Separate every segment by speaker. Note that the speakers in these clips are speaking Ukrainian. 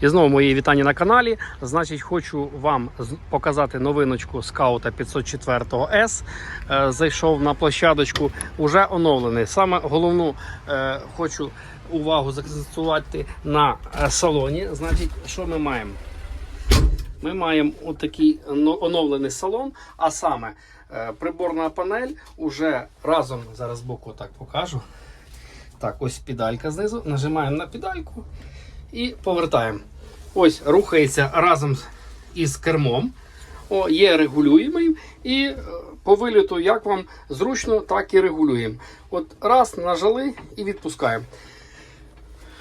Speaker 1: І знову мої вітання на каналі. Значить, хочу вам показати новиночку скаута 504 S. Е, Зайшов на площадочку, уже оновлений. Саме головну е, хочу увагу закцентувати на е, салоні. Значить, що ми маємо? Ми маємо отакий оновлений салон, а саме приборна панель уже разом зараз боку так покажу. Так, ось педалька знизу. Нажимаємо на педальку і повертаємо. Ось рухається разом із кермом. О, є регулюємий. І е, по виліту, як вам зручно, так і регулюємо. От раз, нажали і відпускаємо.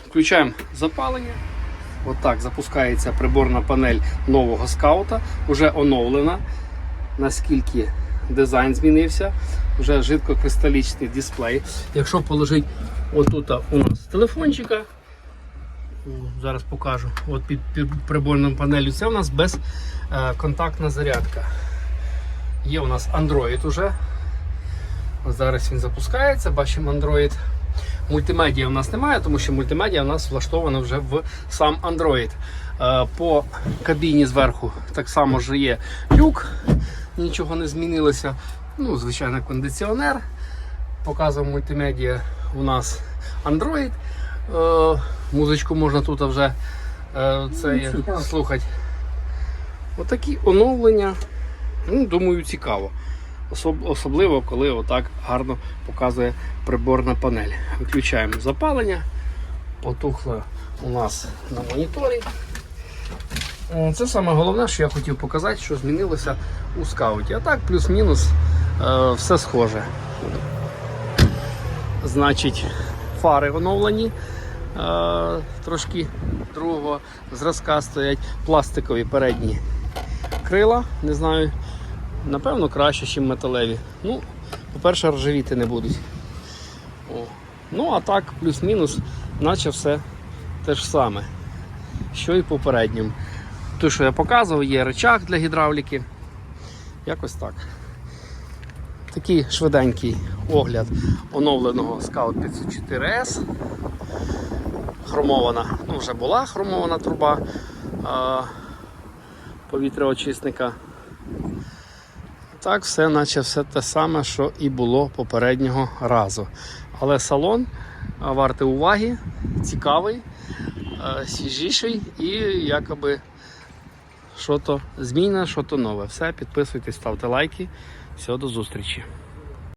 Speaker 1: Включаємо запалення. Отак запускається приборна панель нового скаута, вже оновлена. Наскільки дизайн змінився, вже жидкокристалічний дисплей. Якщо положити отут у нас телефончика, зараз покажу, от під, під приборною панелью, це у нас безконтактна зарядка. Є у нас Android уже. Зараз він запускається, бачимо Android. Мультимедіа у нас немає, тому що мультимедіа у нас влаштована вже в сам Android. Е, По кабіні зверху так само ж є люк, нічого не змінилося. Ну, звичайно, кондиціонер. Показував мультимедіа у нас Android. Е, Музичку можна тут вже е, це слухати. Отакі оновлення. Ну, думаю, цікаво. Особ- Особливо, коли отак гарно показує приборна панель. Виключаємо запалення. Потухло у нас на моніторі. Це саме головне, що я хотів показати, що змінилося у скауті. А так, плюс-мінус, е, все схоже. Значить, фари оновлені. Е, трошки другого зразка стоять пластикові передні крила. Не знаю, напевно, краще, ніж металеві. Ну, по-перше, ржавіти не будуть. О. Ну, а так, плюс-мінус, наче все те ж саме, що і попередньому. Те, що я показував, є рычаг для гідравліки. Якось так. Такий швиденький огляд оновленого Scout 504S. Хромована, ну вже була хромована труба а, повітряочисника. Так, все, наче все те саме, що і було попереднього разу. Але салон вартий уваги, цікавий, а, свіжіший і якоби що то змінне, що то нове. Все, підписуйтесь, ставте лайки. Все, до зустрічі.